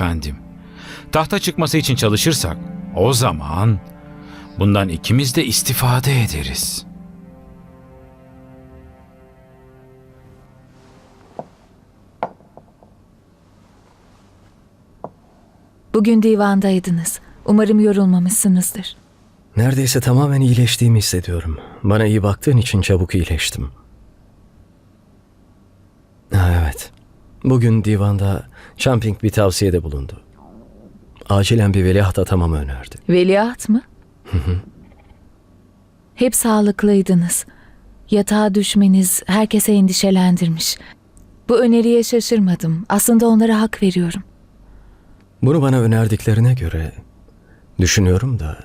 efendim. Tahta çıkması için çalışırsak o zaman bundan ikimiz de istifade ederiz. Bugün divandaydınız. Umarım yorulmamışsınızdır. Neredeyse tamamen iyileştiğimi hissediyorum. Bana iyi baktığın için çabuk iyileştim. Ha, evet. Bugün divanda Champing bir tavsiyede bulundu. Acilen bir veliaht atamamı önerdi. Veliaht mı? Hep sağlıklıydınız. Yatağa düşmeniz herkese endişelendirmiş. Bu öneriye şaşırmadım. Aslında onlara hak veriyorum. Bunu bana önerdiklerine göre düşünüyorum da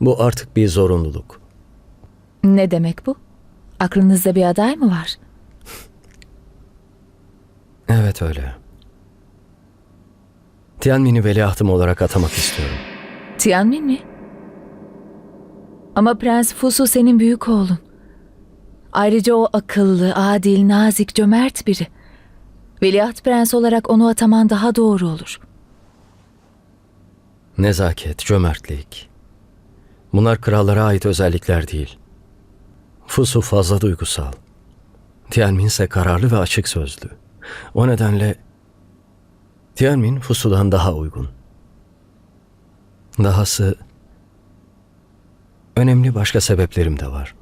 bu artık bir zorunluluk. Ne demek bu? Aklınızda bir aday mı var? Evet öyle. Tianmin'i veliahtım olarak atamak istiyorum. Tianmin mi? Ama Prens Fusu senin büyük oğlun. Ayrıca o akıllı, adil, nazik, cömert biri. Veliaht prens olarak onu ataman daha doğru olur. Nezaket, cömertlik. Bunlar krallara ait özellikler değil. Fusu fazla duygusal. Tianmin ise kararlı ve açık sözlü. O nedenle Tianmin Fusu'dan daha uygun. Dahası önemli başka sebeplerim de var.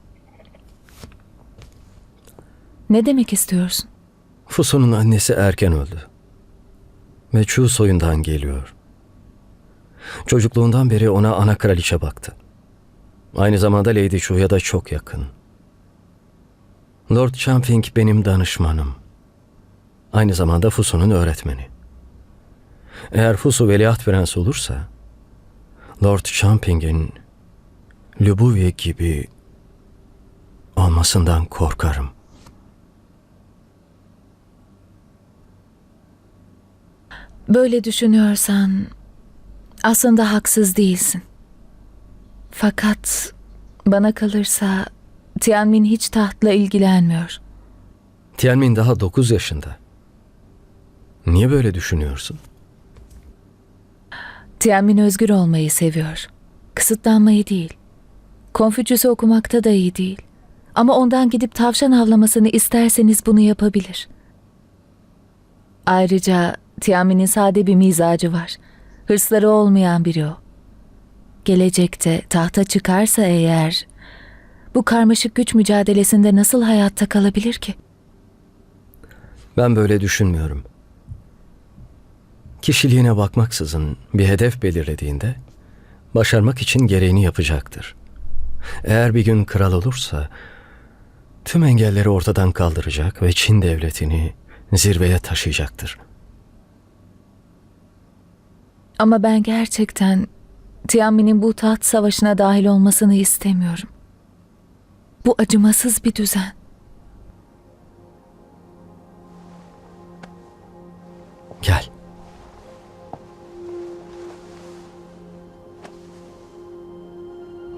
Ne demek istiyorsun? Fusu'nun annesi erken öldü. Ve Chu soyundan geliyor. Çocukluğundan beri ona ana kraliçe baktı. Aynı zamanda Lady Chu'ya da çok yakın. Lord Champing benim danışmanım. Aynı zamanda Fusu'nun öğretmeni. Eğer Fusu veliaht prens olursa, Lord Champing'in Lubuvie gibi olmasından korkarım. Böyle düşünüyorsan aslında haksız değilsin. Fakat bana kalırsa Tianmin hiç tahtla ilgilenmiyor. Tianmin daha 9 yaşında. Niye böyle düşünüyorsun? Tianmin özgür olmayı seviyor. Kısıtlanmayı değil. Konfüçyüs'ü okumakta da iyi değil. Ama ondan gidip tavşan avlamasını isterseniz bunu yapabilir. Ayrıca Tianmin'in sade bir mizacı var. Hırsları olmayan biri o. Gelecekte tahta çıkarsa eğer bu karmaşık güç mücadelesinde nasıl hayatta kalabilir ki? Ben böyle düşünmüyorum. Kişiliğine bakmaksızın bir hedef belirlediğinde başarmak için gereğini yapacaktır. Eğer bir gün kral olursa tüm engelleri ortadan kaldıracak ve Çin devletini zirveye taşıyacaktır. Ama ben gerçekten Tianmin'in bu taht savaşına dahil olmasını istemiyorum. Bu acımasız bir düzen. Gel.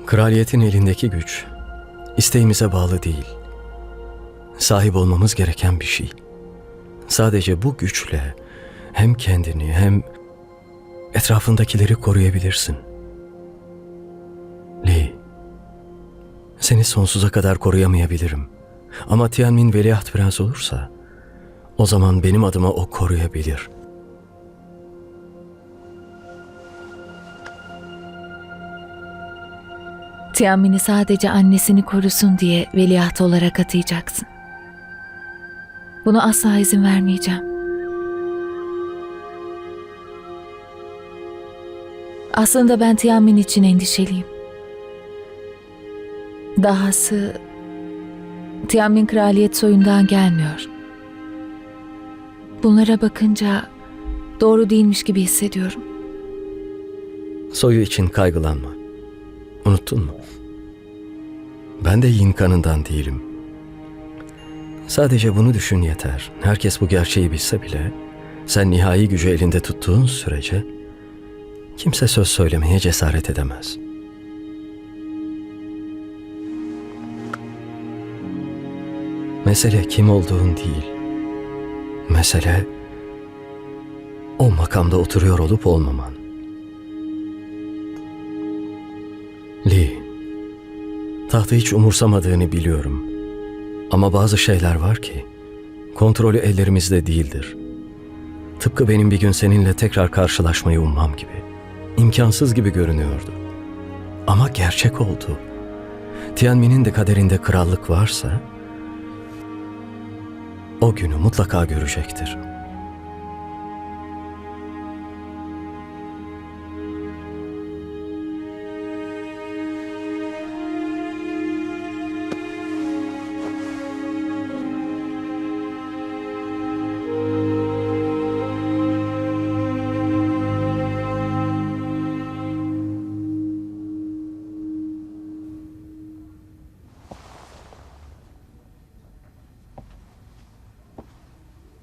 Kraliyetin elindeki güç isteğimize bağlı değil. Sahip olmamız gereken bir şey. Sadece bu güçle hem kendini hem etrafındakileri koruyabilirsin. Lee, seni sonsuza kadar koruyamayabilirim. Ama Tianmin veliaht prens olursa o zaman benim adıma o koruyabilir. Tianmin'i sadece annesini korusun diye veliaht olarak atayacaksın. Buna asla izin vermeyeceğim. Aslında ben Tianmin için endişeliyim. Dahası Tianmin kraliyet soyundan gelmiyor. Bunlara bakınca doğru değilmiş gibi hissediyorum. Soyu için kaygılanma. Unuttun mu? Ben de yin kanından değilim. Sadece bunu düşün yeter. Herkes bu gerçeği bilse bile sen nihai gücü elinde tuttuğun sürece kimse söz söylemeye cesaret edemez. Mesele kim olduğun değil. Mesele o makamda oturuyor olup olmaman. Tahtı hiç umursamadığını biliyorum. Ama bazı şeyler var ki kontrolü ellerimizde değildir. Tıpkı benim bir gün seninle tekrar karşılaşmayı ummam gibi. İmkansız gibi görünüyordu. Ama gerçek oldu. Tianmin'in de kaderinde krallık varsa o günü mutlaka görecektir.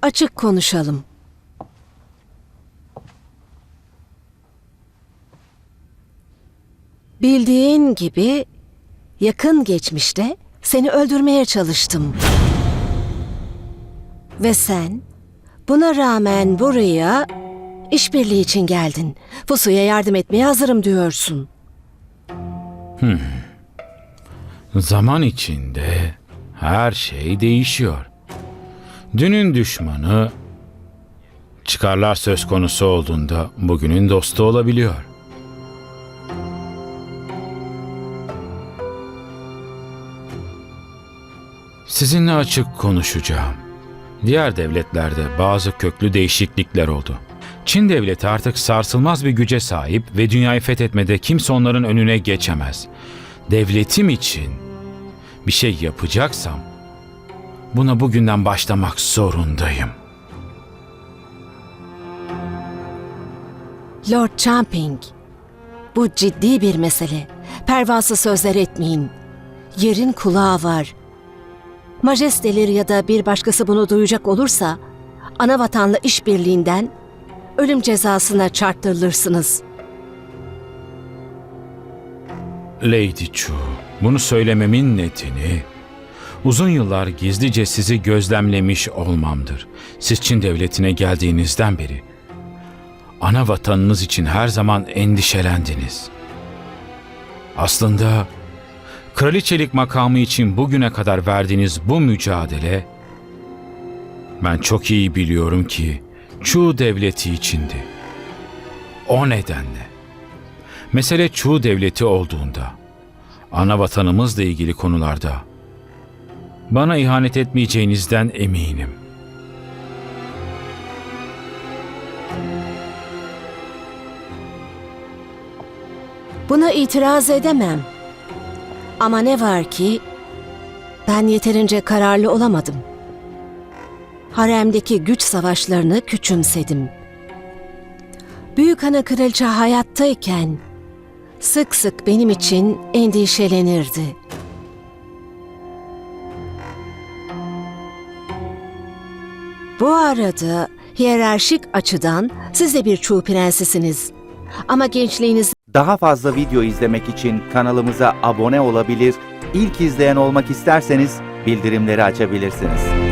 Açık konuşalım. Bildiğin gibi yakın geçmişte seni öldürmeye çalıştım. Ve sen buna rağmen buraya işbirliği için geldin. Fusu'ya yardım etmeye hazırım diyorsun. Zaman içinde her şey değişiyor. Dünün düşmanı çıkarlar söz konusu olduğunda bugünün dostu olabiliyor. Sizinle açık konuşacağım. Diğer devletlerde bazı köklü değişiklikler oldu. Çin devleti artık sarsılmaz bir güce sahip ve dünyayı fethetmede kimse onların önüne geçemez. Devletim için bir şey yapacaksam buna bugünden başlamak zorundayım. Lord Champing, bu ciddi bir mesele. Pervasız sözler etmeyin. Yerin kulağı var. Majesteleri ya da bir başkası bunu duyacak olursa, ana vatanla işbirliğinden ölüm cezasına çarptırılırsınız. Lady Chu, bunu söylememin nedeni uzun yıllar gizlice sizi gözlemlemiş olmamdır. Siz Çin devletine geldiğinizden beri ana vatanınız için her zaman endişelendiniz. Aslında kraliçelik makamı için bugüne kadar verdiğiniz bu mücadele ben çok iyi biliyorum ki Chu devleti içindi. O nedenle Mesele Çu devleti olduğunda, ana vatanımızla ilgili konularda bana ihanet etmeyeceğinizden eminim. Buna itiraz edemem. Ama ne var ki ben yeterince kararlı olamadım. Haremdeki güç savaşlarını küçümsedim. Büyük ana kraliçe hayattayken sık sık benim için endişelenirdi. Bu arada hiyerarşik açıdan siz de bir Çuğ prensesiniz. Ama gençliğiniz Daha fazla video izlemek için kanalımıza abone olabilir, ilk izleyen olmak isterseniz bildirimleri açabilirsiniz.